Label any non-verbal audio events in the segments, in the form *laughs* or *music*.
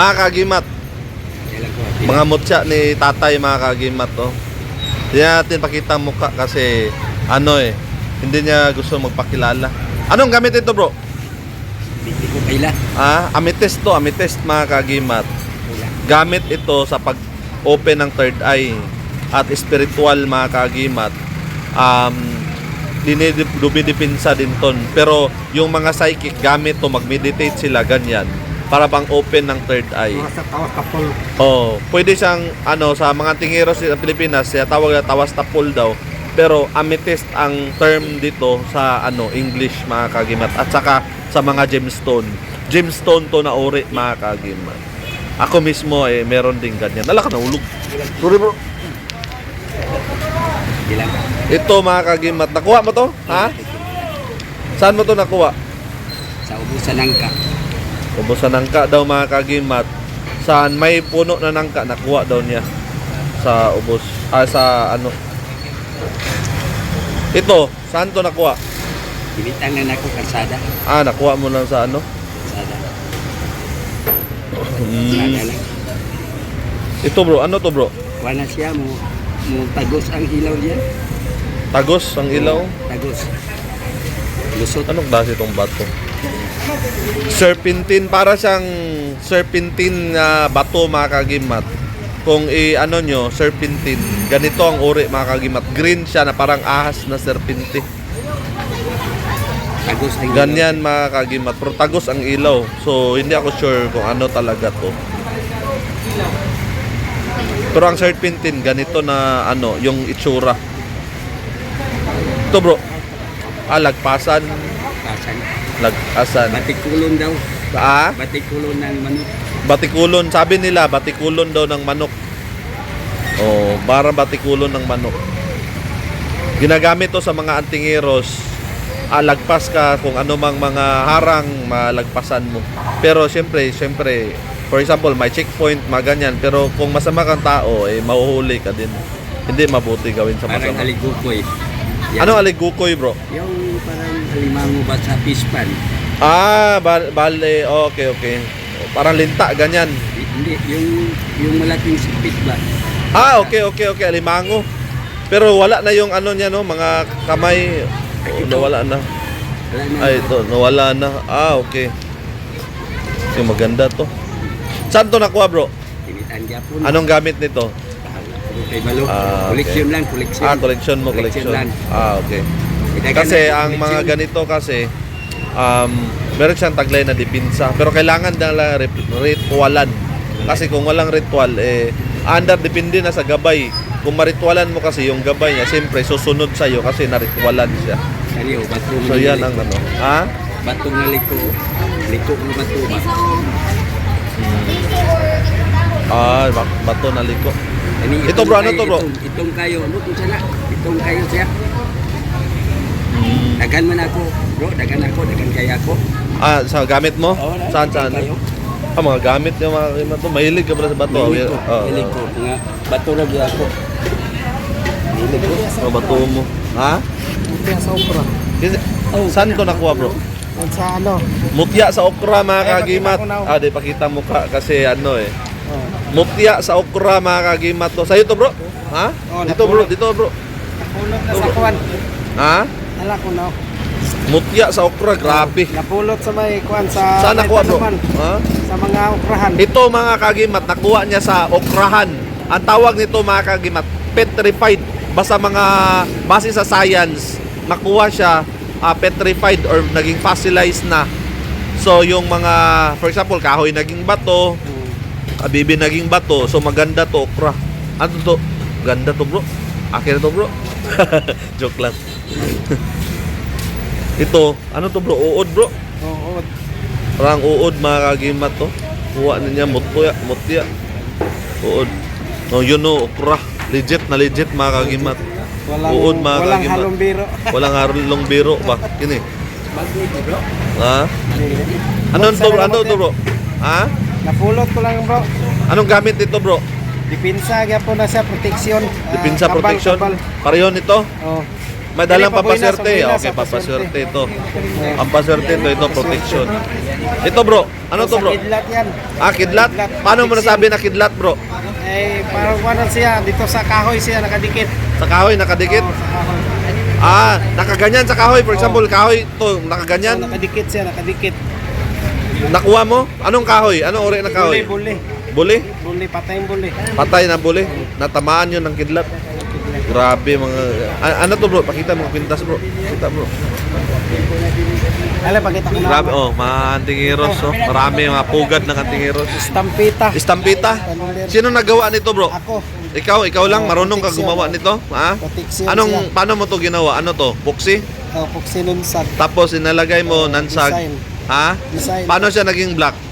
Mga kagimat, mga mutya ni tatay mga kagimat to. Hindi natin pakita ang mukha kasi ano eh, hindi niya gusto magpakilala. Anong gamit ito bro? Hindi ko kaila. Ah, amethyst to, amethyst mga kagimat. Gamit ito sa pag-open ng third eye at spiritual mga kagimat. Um, dinidipinsa din ton. Pero yung mga psychic gamit to, mag-meditate sila ganyan para bang open ng third eye. Mga sa tawas kapol. Oh, pwede siyang ano sa mga tingero sa Pilipinas, siya tawag na tawas tapol daw. Pero amethyst ang term dito sa ano English mga kagimat at saka sa mga gemstone. Gemstone to na uri mga kagimat. Ako mismo eh meron din ganyan. Nala ka nahulog. Sorry bro. Ito mga kagimat, nakuha mo to? Ha? Saan mo to nakuha? Sa ubusan ng ka. Ubusan nangka daw mga kagimat. Saan may puno na nangka nakuha daw niya sa ubos ah, sa ano. Ito, saan to nakuha? Binitang na nako karsada. Ah, nakuha mo lang sa ano? Karsada. Hmm. Karsada lang. Ito bro, ano to bro? Wala siya mo mo tagos ang ilaw niya. Tagos ang ilaw. Tagos. Lusot. Anong klase itong bato? Serpentine, para siyang serpentine na bato mga kagimat. Kung i ano nyo, serpentine, ganito ang uri mga kagimat. Green siya na parang ahas na serpente. Tagos ang. Ganyan mga kagimat. Pero tagos ang ilaw. So, hindi ako sure kung ano talaga to. Pero ang serpentine, ganito na ano, yung itsura. Ito bro. Ah, lagpasan. Lagasan. Batikulon daw. Ah, Batikulon ng manok. batikulon. Sabi nila, batikulon daw ng manok. Oh, para batikulon ng manok. Ginagamit to sa mga antingeros. Ah, lagpas ka kung ano mang mga harang malagpasan mo. Pero siyempre, siyempre, for example, may checkpoint, mga ganyan. Pero kung masama kang tao, eh, mahuhuli ka din. Hindi mabuti gawin sa Parang masama. aligukoy. Yan. Ano aligukoy, bro? Yung parang alimango ba sa pispan? Ah, bal- bale, okay, okay. Parang linta, ganyan. Hindi, yung yung malaking sipit ba? Ah, okay, okay, okay. Alimango. Pero wala na yung ano niya, no? Mga kamay. Oh, nawala na. Ay, ito. Nawala na. Ah, okay. Okay, maganda to. Saan to nakuha, bro? Tinitan Japon. Anong gamit nito? Ano kay? Ah, okay. Collection lang, collection. Ah, collection mo, Collection collection. lang. Ah, okay. Kasi ang mga ganito kasi, um, meron siyang taglay na dipinsa. Pero kailangan na rit- ritualan. Kasi kung walang ritual, eh, under depende na sa gabay. Kung maritwalan mo kasi yung gabay niya, siyempre susunod sa'yo kasi naritwalan siya. Kaniyo, batong So yan ang ano. Ha? Batong na liko. Liko ng bato ba? Ah, bak- bato na liko. Ito, bro, ano to, bro? Itong, itong kayo, ano kung sana? Itong kayo siya. Dagan man ako, bro. Dagan ako, dagan kaya ako. Ah, sa gamit mo? Oo, na- saan saan? kayo. Ah, mga gamit yung mga kima to. Mahilig ka pala sa bato. Hilig ko, Oo, hilig ko. Nga, bato gyud ako. Hilig ko. Mga bato mo. Ha? Kaya sa opera. Kasi, Oh, saan to nakuha, bro? Sa ano? Mutya sa okra mga Ay, kagimat. pakita ko na. Ah, di pakita mukha kasi ano eh. Oh. Mutya sa okra mga kagimat to. Sa'yo to bro? Ha? Oh, dito bro, dito bro. Napulot na sa kuwan. Ha? Ala ko na. Mutya sa okra, grabe. Napulot sa may kuwan sa Saan nakuha bro? Ha? Sa mga okrahan. Ito mga kagimat, nakuha niya sa okrahan. Ang tawag nito mga kagimat, petrified. Basta mga base sa science, nakuha siya ah, petrified or naging fossilized na. So yung mga, for example, kahoy naging bato, Hmm. kabibi naging bato, so maganda to okra. Ano to? Ganda to bro. Akin to bro. *laughs* Joke lang. *laughs* Ito, ano to bro? Uod bro. Oo. Parang uod mga kagimat to. Kuha na niya mutya, mutya. Uod. No, yun no, okra. Legit na legit mga kagimat. Walang, Uod, mga walang kagimat. halong biro. *laughs* Walang harulong biro ba? Kini. Bro. Ha? Ano to bro? Ano to bro? Ha? Napulot ko lang bro. Anong gamit nito bro? Dipinsa kaya po na sa protection. Ah, Dipinsa kabal, protection? Pareho nito? Oh. May dalang papaswerte. Okay, papaswerte. ito. Ang paswerte ito, ito protection. Ito bro, ano to bro? kidlat yan. Ah, kidlat? Paano mo nasabi na kidlat bro? Eh, parang ano siya, dito sa kahoy siya nakadikit. Sa kahoy, nakadikit? Oo, sa kahoy. Ah, nakaganyan sa kahoy. For example, kahoy to, nakaganyan. nakadikit siya, nakadikit. Nakuha mo? Anong kahoy? Anong uri ng kahoy? buli. Buli? Buli, patay yung buli. Patay na buli. Natamaan yun ng kidlat. Grabe mga... Ano to bro? Pakita mga pintas bro. Kita bro. Alam, pakita ko na. Grabe oh, mga antingiros oh. Marami mga pugad ng antingiros. Stampita. Istampita. Sino nagawa nito bro? Ako. Ikaw, ikaw lang marunong ka gumawa nito? Ha? Anong paano mo to ginawa? Ano to? Buksi? Oh, puksinunsag. Tapos inalagay mo nansag. Design. Ha? Design. Paano siya naging black?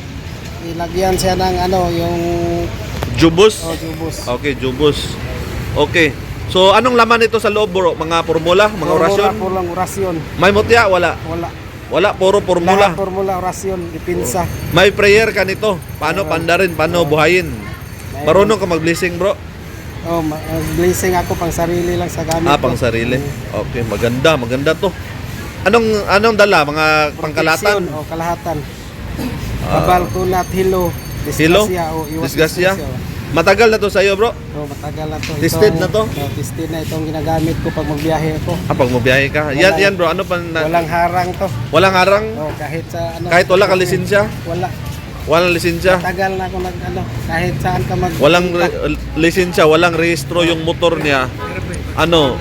Ilagyan siya ng ano, yung Jubus? oh, jubos. Okay, jubus. Okay. So anong laman ito sa loob bro? Mga formula, mga orasyon? Formula, orasyon. May mutya wala. Wala. Wala puro formula. Lahat formula, orasyon, ipinsa. May prayer ka nito. Paano pandarin, paano buhayin? Marunong ka mag-blessing, bro? Oh, uh, blessing ako pang sarili lang sa gamit Ah, ko. pang sarili. Okay, maganda, maganda 'to. Anong anong dala? Mga pangkalatan? Protection, Oh, kalahatan. Kabal, kunat, hilo. Hilo? Disgrasya, oh, iwas Disgrasya? disgrasya, Matagal na 'to sa iyo, bro. Oh, matagal na to. Tested na to? Oh, tested na itong ginagamit ko pag magbiyahe ako. Ah, pag mabiyahe ka. Yan, Walang- yan, bro. Ano pa na, Walang harang to. walang harang? Oh, kahit sa ano. Kahit wala ka lisensya? Wala. Walang lisensya? Tagal na ako nag ano, kahit saan ka mag Walang re- lisensya, walang rehistro yung motor niya. Ano?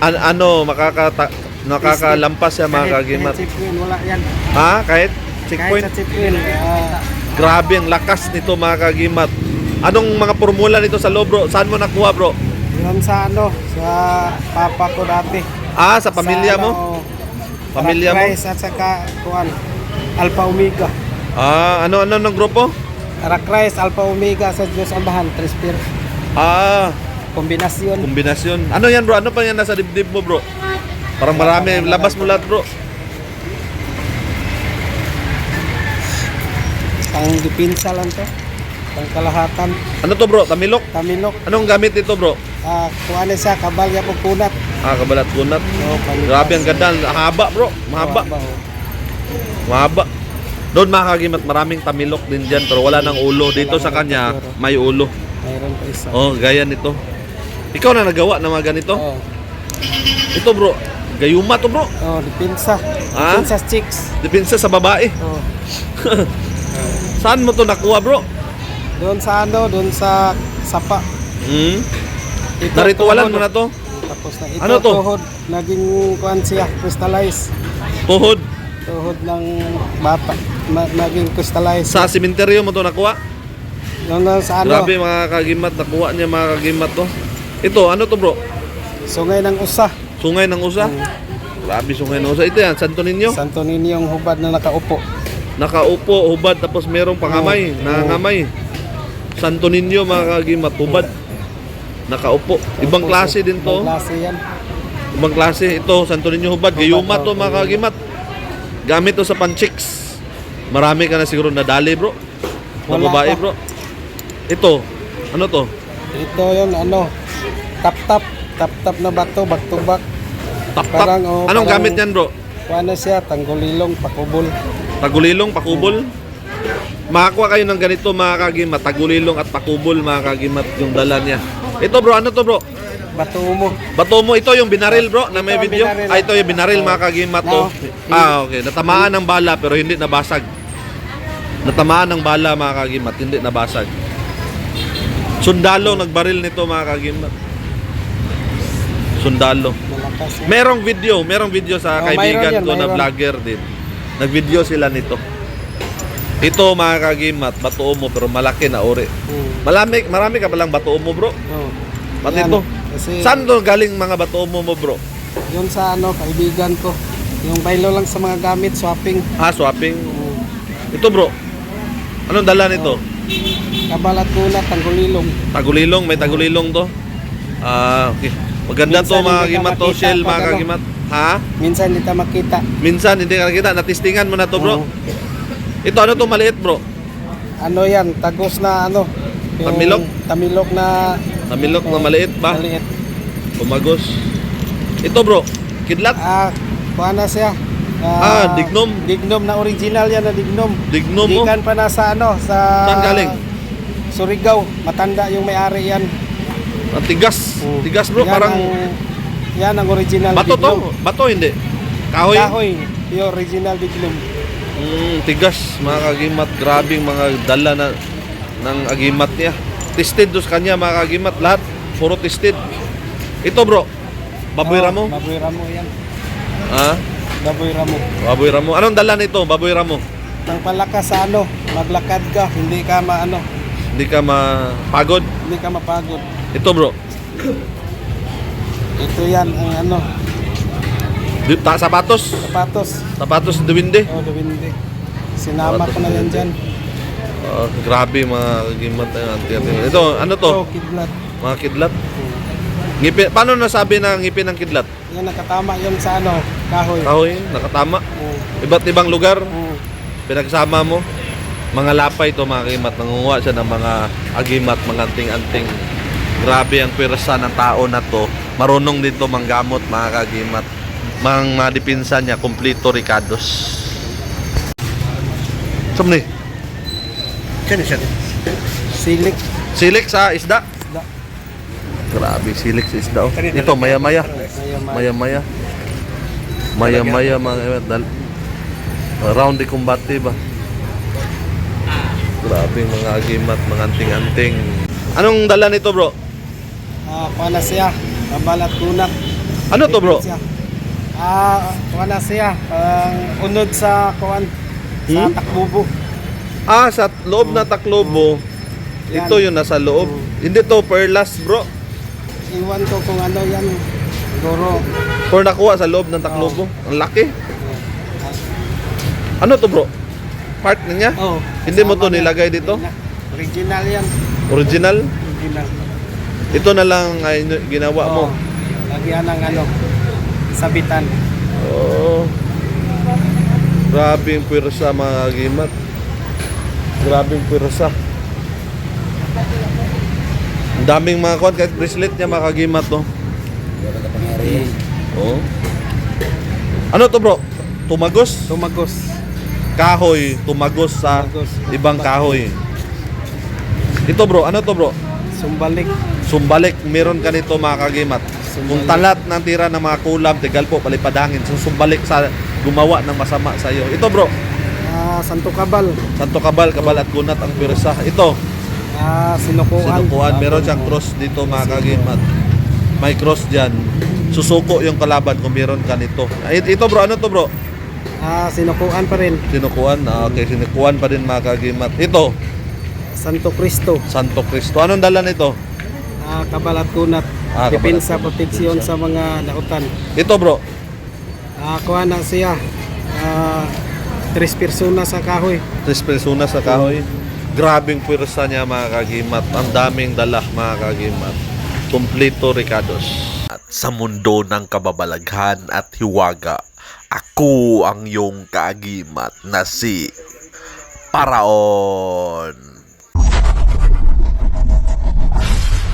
An- ano, makakata nakakalampas siya mga kahit, kagimat. kahit checkpoint, wala yan. Ha? Kahit Kahit checkpoint? sa checkpoint, ah, Grabe ang lakas nito mga kagimat. Anong mga formula nito sa loob bro? Saan mo nakuha bro? yun sa ano, sa papa ko dati. Ah, sa pamilya Sa, mo? ano, Pamilya mo? Rice at saka kuan Alpha Omega. Ah, ano ano ng grupo? Rock Rice, Alpha Omega sa Diyos Ambahan, Trispir. Ah, Kombinasyon. kombinasyon. Ano yan bro? Ano pa yan nasa dibdib mo bro? Parang marami. Labas mo lahat bro. Pang dipinsa lang to. Pang kalahatan. Ano to bro? Tamilok? Tamilok. Anong gamit nito bro? Ah, kuan na siya, kabalya po kunat. Ah, kabalat kunat. Oh, pang- Grabe ang ganda. Haba bro. Mahaba. Mahaba, oh. Mahaba. Doon mga kagimat, maraming tamilok din dyan pero wala ng ulo. Dito sa kanya, may ulo. Mayroon pa isa. Oh, gaya nito. Ikaw na nagawa ng mga ganito? Oh, Ito bro, gayuma to bro. oh dipinsa. Ah? Dipinsa chicks. Depensa sa babae. Oh. *laughs* Saan mo to nakuha bro? Doon sa ano, doon sa sapa. Hmm? Ito, Naritualan tuhod. mo na to? Tapos na ito, Ano to? tuhod. Naging kuan siya, crystallize. Tuhod. Tuhod ng bata. Ma- naging crystallize. Sa simenteryo mo to nakuha? Doon lang sa ano, Grabe mga kagimat, nakuha niya mga kagimat to. Ito, ano to bro? sungay ng usa. Sungay ng usa? Grabe sungay ng usa. Ito yan, Santo Niño. Santo Niño yung hubad na nakaupo. Nakaupo, hubad, tapos merong pangamay, Oo. nangangamay. Santo Niño mga kagimat, hubad. Nakaupo. Ibang klase din to. Ibang klase yan. Ibang klase. Ito, Santo Niño hubad. Gayuma to mga kagimat. Gamit to sa panchicks. Marami ka na siguro nadali bro. Na babae bro. Ito, ano to? Ito yun, ano, tap-tap. Tap-tap na bato, back to back. Tap tap. Parang, oh, Anong parang- gamit yan bro? Kuha na siya, tanggulilong, pakubol. Tagulilong, pakubol. Makakuha kayo ng ganito mga kagimat. Tagulilong at pakubol mga kagimat yung dala niya. Ito bro, ano to bro? Bato mo. Bato mo, ito yung binaril bro na may Ito video. binaril. Ah, ito yung binaril mga kagimat to. No. Ah, okay. Natamaan ng bala pero hindi nabasag. Natamaan ng bala mga kagimat, hindi nabasag. Sundalo nagbaril nito mga kagimat. Sundalo. Malakas yan. Merong video, merong video sa Oh, kaibigan yan, ko na vlogger din. Nag-video sila nito. Ito mga kagimat, batuo mo pero malaki na ori. Hmm. Marami, marami ka palang batuo mo bro. Oh. Pati ito. Kasi Saan to galing mga batuo mo mo bro? yun sa ano, kaibigan ko. Yung baylo lang sa mga gamit, swapping. Ah, swapping. Oh. Ito bro. Anong dala nito? Kabalat kunat, tanggulilong. Tagulilong, may tagulilong to. Ah, okay. Maganda to Minsan mga hindi ka kagimat to, shell mga ano. kagimat. Ha? Minsan hindi ta makita. Minsan hindi ka nakita, natistingan mo na to bro. Oo. Ito ano to maliit bro? Ano yan, tagos na ano. Tamilok? Tamilok na Namilok na maliit ba? maliit. Tumagos. Ito bro, kidlat. Ah, kuha na siya. Ah, dignom. Dignom na original yan na dignom. Digno mo. Gikan pa na sa ano, sa... Saan galing? Surigao. Matanda yung may-ari yan. Ang tigas. Mm. Tigas bro, Yan parang ang- yan ang original bato to. Bato hindi. Kahoy. Kahoy. Yung original diglom. Mm, tigas, mga kagimat. Grabing mga dala na ng agimat niya. Tested dos kanya mga kagimat. Lahat, puro tested. Ito bro, baboy Oh, ramo. Baboy ramo yan. Ha? Baboy ramo. Baboy ramo. Anong dala nito, baboy ramo? Ang palakas sa ano, maglakad ka, hindi ka maano, Hindi ka mapagod. hindi ka mapagod. Ito bro, Ito yan ang ano, di- ta sapatos. sapatos. Sapatos duwinde. O, dawindi. Sinama ko na yan dyan. Ah, grabe mga kagimat na yan. Ito, ano to? Ito, kidlat. Mga kidlat. Ngipin, paano nasabi na ngipin ng kidlat? Yan, nakatama yun sa ano, kahoy. Kahoy, nakatama. Oo. Iba't ibang lugar, Oo. pinagsama mo. Mga lapay to mga kagimat. Nangunguha siya ng mga agimat, mga anting-anting. Grabe ang pwersa ng tao na to. Marunong din to manggamot mga kagimat. Mang mga dipinsa niya, kumplito ricados. Sumni, Kani siya? Silik. silik sa isda. Isda. Grabe, silik sa isda. Oh. Ito, maya-maya. Maya-maya. Maya-maya. Mga dal Around the combate ba? Grabe mga agimat, mga anting-anting. Anong dala nito bro? Ah, kuha na siya. Kabalat kunat. Ano to bro? Ah, na siya. Ang unod sa kuan sa Hmm? takbubo. Ah, sa loob na taklobo. Yan. Ito yung nasa loob. Mm. Hindi to perlas bro. Iwan ko kung ano yan. Siguro. Or nakuha sa loob ng taklobo. Ang laki. Ano to bro? Part na niya? Oh, Hindi mo to nilagay dito? Original yan. Original? Original. Ito na lang ay ginawa mo. Oh, lagyan ng ano, sabitan. Oo. Grabe yung pwersa mga agimat. Grabe yung pwersa. Ang daming mga kwan, kahit bracelet niya mga kagimat to. Oo. Ano to bro? Tumagos? Tumagos. Kahoy, tumagos sa Tumagos. ibang kahoy. Ito bro, ano to bro? Sumbalik. Sumbalik, meron ka nito mga kagimat. Kung talat ng tira ng mga kulam, tigal po, palipadangin. So, sumbalik sa gumawa ng masama sa iyo. Ito bro, Ah, Santo Cabal. Santo Kabal, Kabal at Kunat ang pirsa. Ito, Ah, sinukuan. sinukuan. Meron siyang cross dito mga kagimat. May cross dyan. Susuko yung kalaban kung meron ka nito. Ito bro, ano to bro? Ah, sinukuan pa rin. Sinukuan. Ah, okay, sinukuan pa din mga kagimat. Ito, Santo Cristo. Santo Cristo. Anong dala nito? Ah, Kabalat Kunat. Ah, Depensa, proteksyon sa mga nautan. Ito bro, Ah, kuha na siya. Ah, tres persona sa kahoy. tres personas sa kahoy. Grabing pwersa niya mga kagimat. Ang daming dala mga kagimat. Kompleto Ricados. At sa mundo ng kababalaghan at hiwaga, ako ang iyong kagimat na si Paraon.